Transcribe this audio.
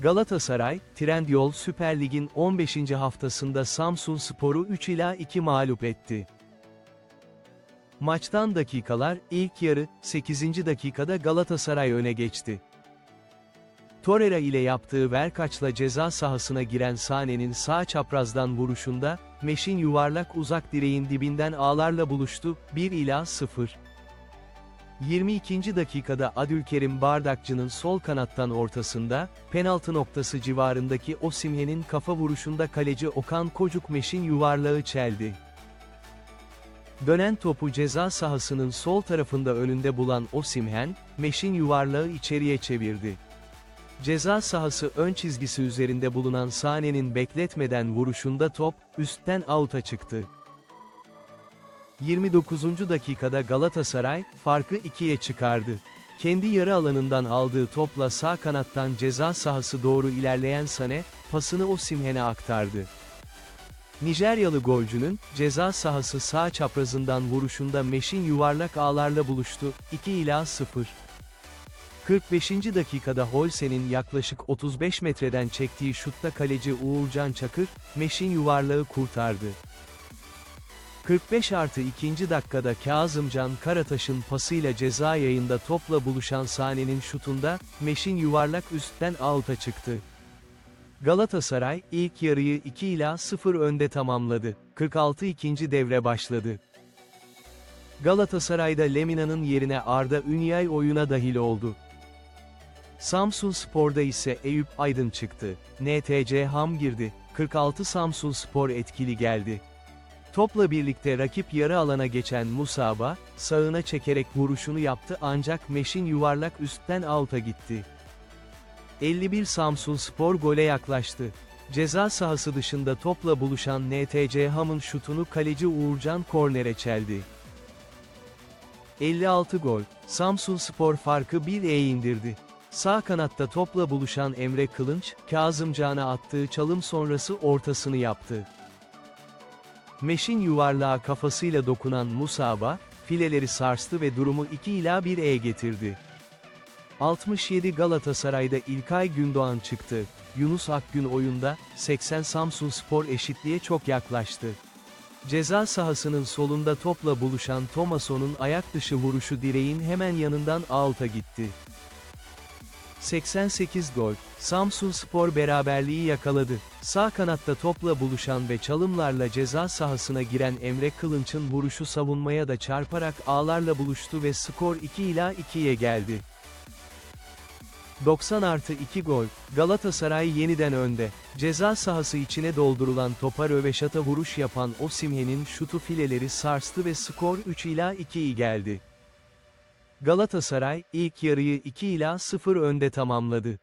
Galatasaray, Trendyol Süper Lig'in 15. haftasında Samsun Spor'u 3 ila 2 mağlup etti. Maçtan dakikalar, ilk yarı, 8. dakikada Galatasaray öne geçti. Torreira ile yaptığı verkaçla ceza sahasına giren Sane'nin sağ çaprazdan vuruşunda, Meş'in yuvarlak uzak direğin dibinden ağlarla buluştu, 1 ila 0. 22. dakikada Adülkerim Bardakçı'nın sol kanattan ortasında, penaltı noktası civarındaki Osimhen'in kafa vuruşunda kaleci Okan Kocuk Meş'in yuvarlağı çeldi. Dönen topu ceza sahasının sol tarafında önünde bulan Osimhen, Meş'in yuvarlağı içeriye çevirdi. Ceza sahası ön çizgisi üzerinde bulunan Sane'nin bekletmeden vuruşunda top, üstten out'a çıktı. 29. dakikada Galatasaray, farkı ikiye çıkardı. Kendi yarı alanından aldığı topla sağ kanattan ceza sahası doğru ilerleyen Sane, pasını Osimhen'e aktardı. Nijeryalı golcünün, ceza sahası sağ çaprazından vuruşunda Meş'in yuvarlak ağlarla buluştu, 2 ila 0. 45. dakikada Holse'nin yaklaşık 35 metreden çektiği şutta kaleci Uğurcan Çakır, Meş'in yuvarlağı kurtardı. 45 artı 2. dakikada Kazımcan Karataş'ın pasıyla ceza yayında topla buluşan Sane'nin şutunda, Meş'in yuvarlak üstten out'a çıktı. Galatasaray, ilk yarıyı 2 ila 0 önde tamamladı. 46 ikinci devre başladı. Galatasaray'da Lemina'nın yerine Arda Ünyay oyuna dahil oldu. Samsun Spor'da ise Eyüp Aydın çıktı. NTC Ham girdi. 46 Samsun Spor etkili geldi. Topla birlikte rakip yarı alana geçen Musaba, sağına çekerek vuruşunu yaptı ancak Meş'in yuvarlak üstten out'a gitti. 51 Samsun Spor gole yaklaştı. Ceza sahası dışında topla buluşan NTC Ham'ın şutunu kaleci Uğurcan kornere çeldi. 56 gol, Samsun Spor farkı 1'e indirdi. Sağ kanatta topla buluşan Emre Kılınç, Kazımcan'a attığı çalım sonrası ortasını yaptı. Meş'in yuvarlağa kafasıyla dokunan Musaba, fileleri sarstı ve durumu 2 ila 1'e getirdi. 67 Galatasaray'da İlkay Gündoğan çıktı. Yunus Akgün oyunda, 80 Samsun Spor eşitliğe çok yaklaştı. Ceza sahasının solunda topla buluşan Tomason'un ayak dışı vuruşu direğin hemen yanından out'a gitti. 88 gol, Samsun Spor beraberliği yakaladı. Sağ kanatta topla buluşan ve çalımlarla ceza sahasına giren Emre Kılınç'ın vuruşu savunmaya da çarparak ağlarla buluştu ve skor 2 ila 2'ye geldi. 90 artı 2 gol, Galatasaray yeniden önde. Ceza sahası içine doldurulan topa röveşata vuruş yapan Osimhen'in şutu fileleri sarstı ve skor 3 ila 2'yi geldi. Galatasaray, ilk yarıyı 2 ila 0 önde tamamladı.